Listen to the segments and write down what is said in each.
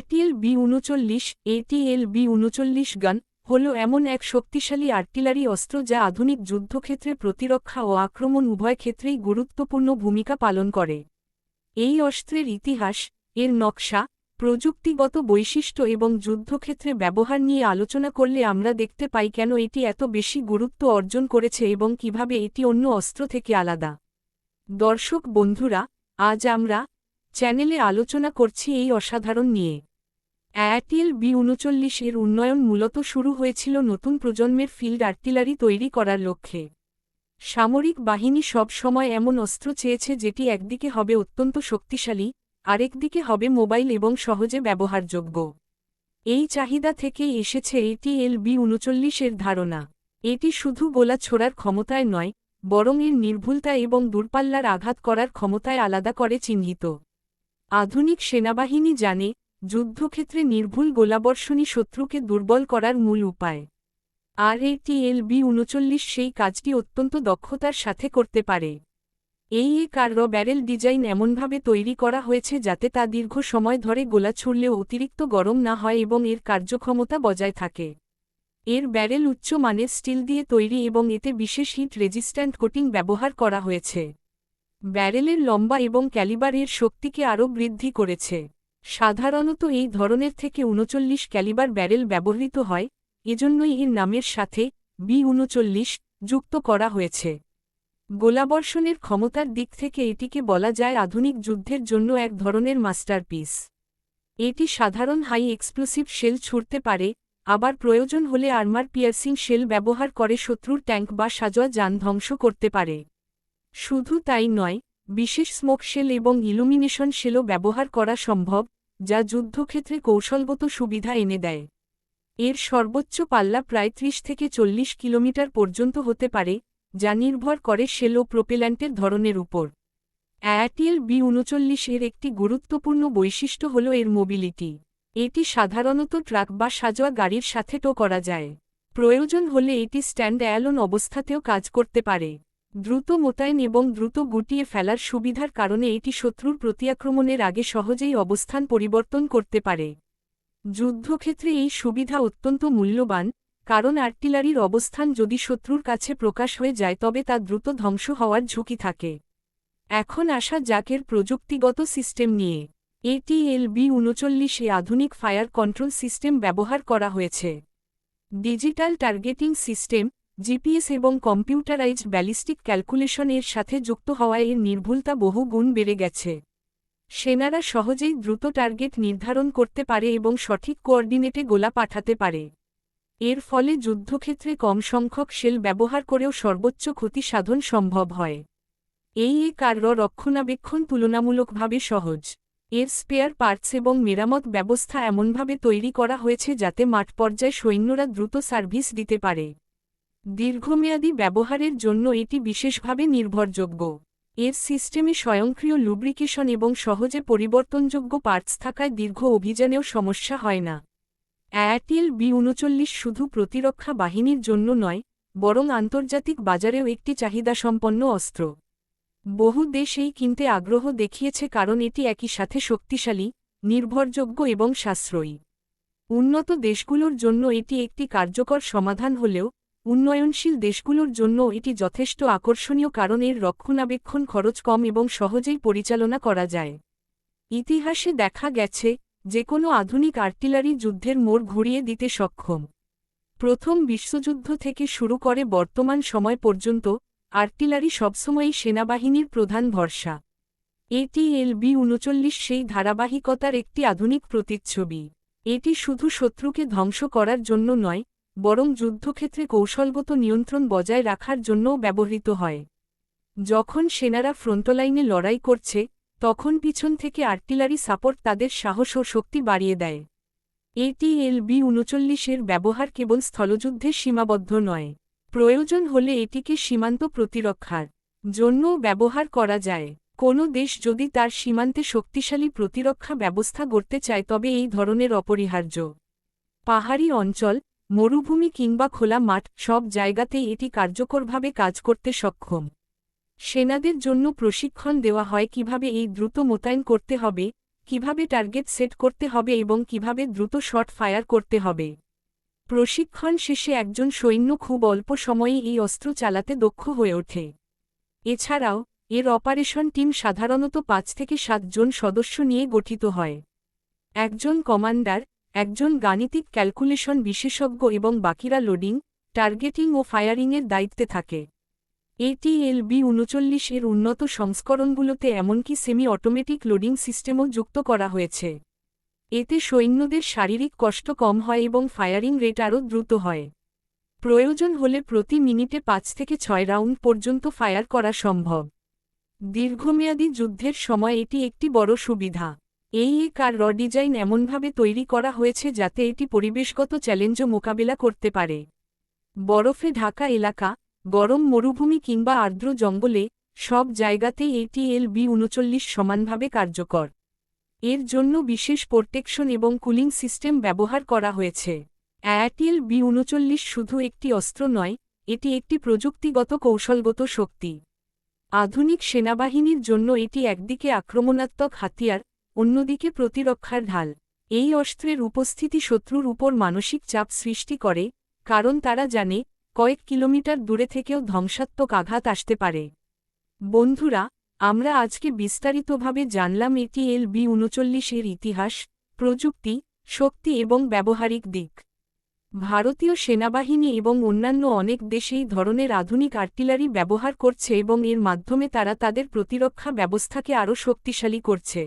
অ্যাটিএল B উনচল্লিশ ATL B উনচল্লিশ গান হল এমন এক শক্তিশালী আর্টিলারি অস্ত্র যা আধুনিক যুদ্ধক্ষেত্রে প্রতিরক্ষা ও আক্রমণ উভয় ক্ষেত্রেই গুরুত্বপূর্ণ ভূমিকা পালন করে। এই অস্ত্রের ইতিহাস, এর নকশা, প্রযুক্তিগত বৈশিষ্ট্য এবং যুদ্ধক্ষেত্রে ব্যবহার নিয়ে আলোচনা করলে আমরা দেখতে পাই কেন এটি এত বেশি গুরুত্ব অর্জন করেছে এবং কীভাবে এটি অন্য অস্ত্র থেকে আলাদা। দর্শক বন্ধুরা, আজ আমরা চ্যানেলে আলোচনা করছি এই অসাধারণ নিয়ে। অ্যাটিএল বি উনচল্লিশ এর উন্নয়ন মূলত শুরু হয়েছিল নতুন প্রজন্মের ফিল্ড আর্টিলারি তৈরি করার লক্ষ্যে। সামরিক বাহিনী সব সময় এমন অস্ত্র চেয়েছে যেটি একদিকে হবে অত্যন্ত শক্তিশালী, আরেকদিকে হবে মোবাইল এবং সহজে ব্যবহারযোগ্য। এই চাহিদা থেকেই এসেছে এটিএল বি উনচল্লিশের ধারণা। এটি শুধু গোলা ছোড়ার ক্ষমতায় নয়, বরং এর নির্ভুলতা এবং দূরপাল্লার আঘাত করার ক্ষমতায় আলাদা করে চিহ্নিত। আধুনিক সেনাবাহিনী জানে যুদ্ধক্ষেত্রে নির্ভুল গোলাবর্ষণী শত্রুকে দুর্বল করার মূল উপায়। আর বি উনচল্লিশ সেই কাজটি অত্যন্ত দক্ষতার সাথে করতে পারে। এই এ কার ব্যারেল ডিজাইন এমনভাবে তৈরি করা হয়েছে যাতে তা দীর্ঘ সময় ধরে গোলা ছুড়লেও অতিরিক্ত গরম না হয় এবং এর কার্যক্ষমতা বজায় থাকে। এর ব্যারেল উচ্চ মানের স্টিল দিয়ে তৈরি এবং এতে বিশেষ হিট রেজিস্ট্যান্ট কোটিং ব্যবহার করা হয়েছে। ব্যারেলের লম্বা এবং ক্যালিবার এর শক্তিকে আরও বৃদ্ধি করেছে। সাধারণত এই ধরনের থেকে উনচল্লিশ ক্যালিবার ব্যারেল ব্যবহৃত হয়, এজন্যই এর নামের সাথে বি উনচল্লিশ যুক্ত করা হয়েছে। গোলাবর্ষণের ক্ষমতার দিক থেকে এটিকে বলা যায় আধুনিক যুদ্ধের জন্য এক ধরনের মাস্টারপিস। এটি সাধারণ হাই এক্সপ্লোসিভ শেল ছুড়তে পারে, আবার প্রয়োজন হলে আর্মার পিয়ার্সিং শেল ব্যবহার করে শত্রুর ট্যাঙ্ক বা সাজোয়া যান ধ্বংস করতে পারে। শুধু তাই নয় বিশেষ স্মোক শেল এবং ইলুমিনেশন শেলও ব্যবহার করা সম্ভব, যা যুদ্ধক্ষেত্রে কৌশলগত সুবিধা এনে দেয়। এর সর্বোচ্চ পাল্লা প্রায় ত্রিশ থেকে চল্লিশ কিলোমিটার পর্যন্ত হতে পারে, যা নির্ভর করে শেল ও প্রোপেল্যান্টের ধরনের উপর। অ্যাটিএল বি উনচল্লিশ এর একটি গুরুত্বপূর্ণ বৈশিষ্ট্য হল এর মোবিলিটি। এটি সাধারণত ট্রাক বা সাজোয়া গাড়ির সাথে টো করা যায়। প্রয়োজন হলে এটি স্ট্যান্ড অ্যালোন অবস্থাতেও কাজ করতে পারে। দ্রুত মোতায়েন এবং দ্রুত গুটিয়ে ফেলার সুবিধার কারণে এটি শত্রুর প্রতিআক্রমণের আগে সহজেই অবস্থান পরিবর্তন করতে পারে। যুদ্ধক্ষেত্রে এই সুবিধা অত্যন্ত মূল্যবান, কারণ আর্টিলারির অবস্থান যদি শত্রুর কাছে প্রকাশ হয়ে যায় তবে তা দ্রুত ধ্বংস হওয়ার ঝুঁকি থাকে। এখন আসা জাকের প্রযুক্তিগত সিস্টেম নিয়ে। এটিএল বি উনচল্লিশে আধুনিক ফায়ার কন্ট্রোল সিস্টেম ব্যবহার করা হয়েছে। ডিজিটাল টার্গেটিং সিস্টেম জিপিএস এবং কম্পিউটারাইজড ব্যালিস্টিক ক্যালকুলেশন এর সাথে যুক্ত হওয়ায় এর নির্ভুলতা বহু গুণ বেড়ে গেছে। সেনারা সহজেই দ্রুত টার্গেট নির্ধারণ করতে পারে এবং সঠিক কোঅর্ডিনেটে গোলা পাঠাতে পারে। এর ফলে যুদ্ধক্ষেত্রে কম সংখ্যক শেল ব্যবহার করেও সর্বোচ্চ ক্ষতি সাধন সম্ভব হয়। এই এ কার্য রক্ষণাবেক্ষণ তুলনামূলকভাবে সহজ। এর স্পেয়ার পার্টস এবং মেরামত ব্যবস্থা এমনভাবে তৈরি করা হয়েছে যাতে মাঠ পর্যায়ে সৈন্যরা দ্রুত সার্ভিস দিতে পারে। দীর্ঘমেয়াদী ব্যবহারের জন্য এটি বিশেষভাবে নির্ভরযোগ্য। এর সিস্টেমে স্বয়ংক্রিয় লুব্রিকেশন এবং সহজে পরিবর্তনযোগ্য পার্টস থাকায় দীর্ঘ অভিযানেও সমস্যা হয় না। অ্যাটিএল বি উনচল্লিশ শুধু প্রতিরক্ষা বাহিনীর জন্য নয়, বরং আন্তর্জাতিক বাজারেও একটি চাহিদাসম্পন্ন অস্ত্র। বহু দেশ এই কিনতে আগ্রহ দেখিয়েছে কারণ এটি একই সাথে শক্তিশালী, নির্ভরযোগ্য এবং সাশ্রয়ী। উন্নত দেশগুলোর জন্য এটি একটি কার্যকর সমাধান হলেও উন্নয়নশীল দেশগুলোর জন্য এটি যথেষ্ট আকর্ষণীয় কারণ এর রক্ষণাবেক্ষণ খরচ কম এবং সহজেই পরিচালনা করা যায়। ইতিহাসে দেখা গেছে যে কোনো আধুনিক আর্টিলারি যুদ্ধের মোড় ঘুরিয়ে দিতে সক্ষম। প্রথম বিশ্বযুদ্ধ থেকে শুরু করে বর্তমান সময় পর্যন্ত, আর্টিলারি সবসময়ই সেনাবাহিনীর প্রধান ভরসা। এটিএল বি উনচল্লিশ সেই ধারাবাহিকতার একটি আধুনিক প্রতিচ্ছবি। এটি শুধু শত্রুকে ধ্বংস করার জন্য নয় বরং যুদ্ধক্ষেত্রে কৌশলগত নিয়ন্ত্রণ বজায় রাখার জন্যও ব্যবহৃত হয়। যখন সেনারা ফ্রন্টলাইনে লড়াই করছে, তখন পিছন থেকে আর্টিলারি সাপোর্ট তাদের সাহস ও শক্তি বাড়িয়ে দেয়। এটিএল বি উনচল্লিশের ব্যবহার কেবল স্থলযুদ্ধে সীমাবদ্ধ নয়, প্রয়োজন হলে এটিকে সীমান্ত প্রতিরক্ষার জন্যও ব্যবহার করা যায়। কোনো দেশ যদি তার সীমান্তে শক্তিশালী প্রতিরক্ষা ব্যবস্থা গড়তে চায় তবে এই ধরনের অপরিহার্য। পাহাড়ি অঞ্চল মরুভূমি কিংবা খোলা মাঠ, সব জায়গাতেই এটি কার্যকরভাবে কাজ করতে সক্ষম। সেনাদের জন্য প্রশিক্ষণ দেওয়া হয় কীভাবে এই দ্রুত মোতায়েন করতে হবে, কীভাবে টার্গেট সেট করতে হবে এবং কীভাবে দ্রুত শট ফায়ার করতে হবে। প্রশিক্ষণ শেষে একজন সৈন্য খুব অল্প সময়ে এই অস্ত্র চালাতে দক্ষ হয়ে ওঠে। এছাড়াও, এর অপারেশন টিম সাধারণত পাঁচ থেকে সাতজন সদস্য নিয়ে গঠিত হয়। একজন কমান্ডার একজন গাণিতিক ক্যালকুলেশন বিশেষজ্ঞ এবং বাকিরা লোডিং, টার্গেটিং ও ফায়ারিংয়ের দায়িত্বে থাকে। এটিএল বি উনচল্লিশ এর উন্নত সংস্করণগুলোতে এমনকি সেমি অটোমেটিক লোডিং সিস্টেমও যুক্ত করা হয়েছে। এতে সৈন্যদের শারীরিক কষ্ট কম হয় এবং ফায়ারিং রেট আরও দ্রুত হয়। প্রয়োজন হলে প্রতি মিনিটে পাঁচ থেকে ছয় রাউন্ড পর্যন্ত ফায়ার করা সম্ভব। দীর্ঘমেয়াদী যুদ্ধের সময় এটি একটি বড় সুবিধা। এই এ কার র ডিজাইন এমনভাবে তৈরি করা হয়েছে যাতে এটি পরিবেশগত চ্যালেঞ্জও মোকাবিলা করতে পারে। বরফে ঢাকা এলাকা, গরম মরুভূমি কিংবা আর্দ্র জঙ্গলে, সব জায়গাতেই এটিএল বি উনচল্লিশ সমানভাবে কার্যকর। এর জন্য বিশেষ প্রোটেকশন এবং কুলিং সিস্টেম ব্যবহার করা হয়েছে। অ্যাটিএল বি উনচল্লিশ শুধু একটি অস্ত্র নয়, এটি একটি প্রযুক্তিগত কৌশলগত শক্তি। আধুনিক সেনাবাহিনীর জন্য এটি একদিকে আক্রমণাত্মক হাতিয়ার অন্যদিকে প্রতিরক্ষার ঢাল। এই অস্ত্রের উপস্থিতি শত্রুর উপর মানসিক চাপ সৃষ্টি করে, কারণ তারা জানে, কয়েক কিলোমিটার দূরে থেকেও ধ্বংসাত্মক আঘাত আসতে পারে। বন্ধুরা, আমরা আজকে বিস্তারিতভাবে জানলাম এটি এল বি উনচল্লিশের ইতিহাস, প্রযুক্তি, শক্তি এবং ব্যবহারিক দিক। ভারতীয় সেনাবাহিনী এবং অন্যান্য অনেক দেশেই ধরনের আধুনিক আর্টিলারি ব্যবহার করছে এবং এর মাধ্যমে তারা তাদের প্রতিরক্ষা ব্যবস্থাকে আরও শক্তিশালী করছে।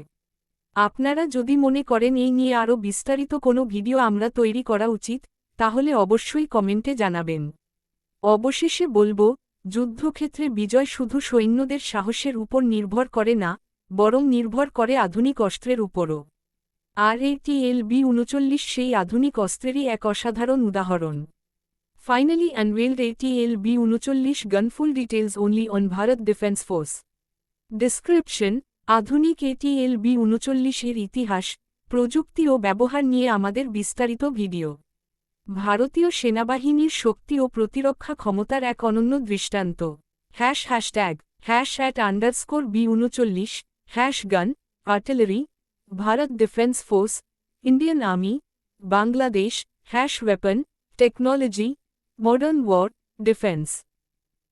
আপনারা যদি মনে করেন এই নিয়ে আরও বিস্তারিত কোনো ভিডিও আমরা তৈরি করা উচিত, তাহলে অবশ্যই কমেন্টে জানাবেন। অবশেষে বলব, যুদ্ধক্ষেত্রে বিজয় শুধু সৈন্যদের সাহসের উপর নির্ভর করে না, বরং নির্ভর করে আধুনিক অস্ত্রের উপরও। আর এটিএল বি উনচল্লিশ সেই আধুনিক অস্ত্রেরই এক অসাধারণ উদাহরণ। ফাইনালি আনভেলড এটিএল বি উনচল্লিশ gun full details only on Bharat defence force description আধুনিক এটিএল বি উনচল্লিশের ইতিহাস, প্রযুক্তি ও ব্যবহার নিয়ে আমাদের বিস্তারিত ভিডিও। ভারতীয় সেনাবাহিনীর শক্তি ও প্রতিরক্ষা ক্ষমতার এক অনন্য দৃষ্টান্ত। Hash hashtag, hash at underscore B উনচল্লিশ, hash gun, artillery, Bharat defence force, Indian army, Bangladesh, hash weapon, technology, modern war, defence.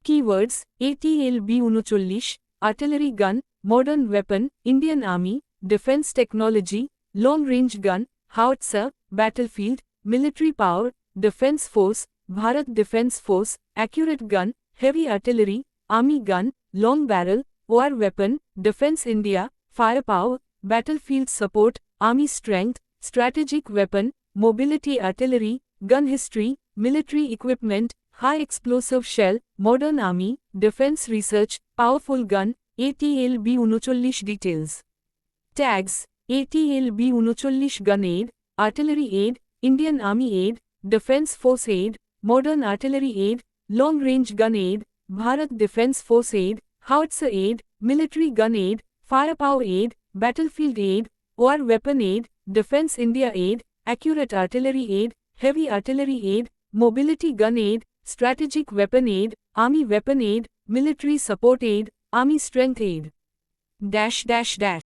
Keywords ATL B উনচল্লিশ, artillery gun modern weapon, Indian Army, defense technology, long-range gun, howitzer, battlefield, military power, defense force, Bharat Defense Force, accurate gun, heavy artillery, army gun, long barrel, war weapon, Defense India, firepower, battlefield support, army strength, strategic weapon, mobility artillery, gun history, military equipment, high explosive shell, modern army, defense research, powerful gun, ATL B উনচল্লিশ details tags এটিএলবি উনচল্লিশ gun aid artillery aid Indian army aid defence force aid modern artillery aid long range gun aid Bharat defence force aid howitzers aid military gun aid firepower aid battlefield aid, war weapon aid, defense India aid, accurate artillery aid, heavy artillery aid, mobility gun aid, strategic weapon aid, army weapon aid, military support aid, army strength aid dash dash dash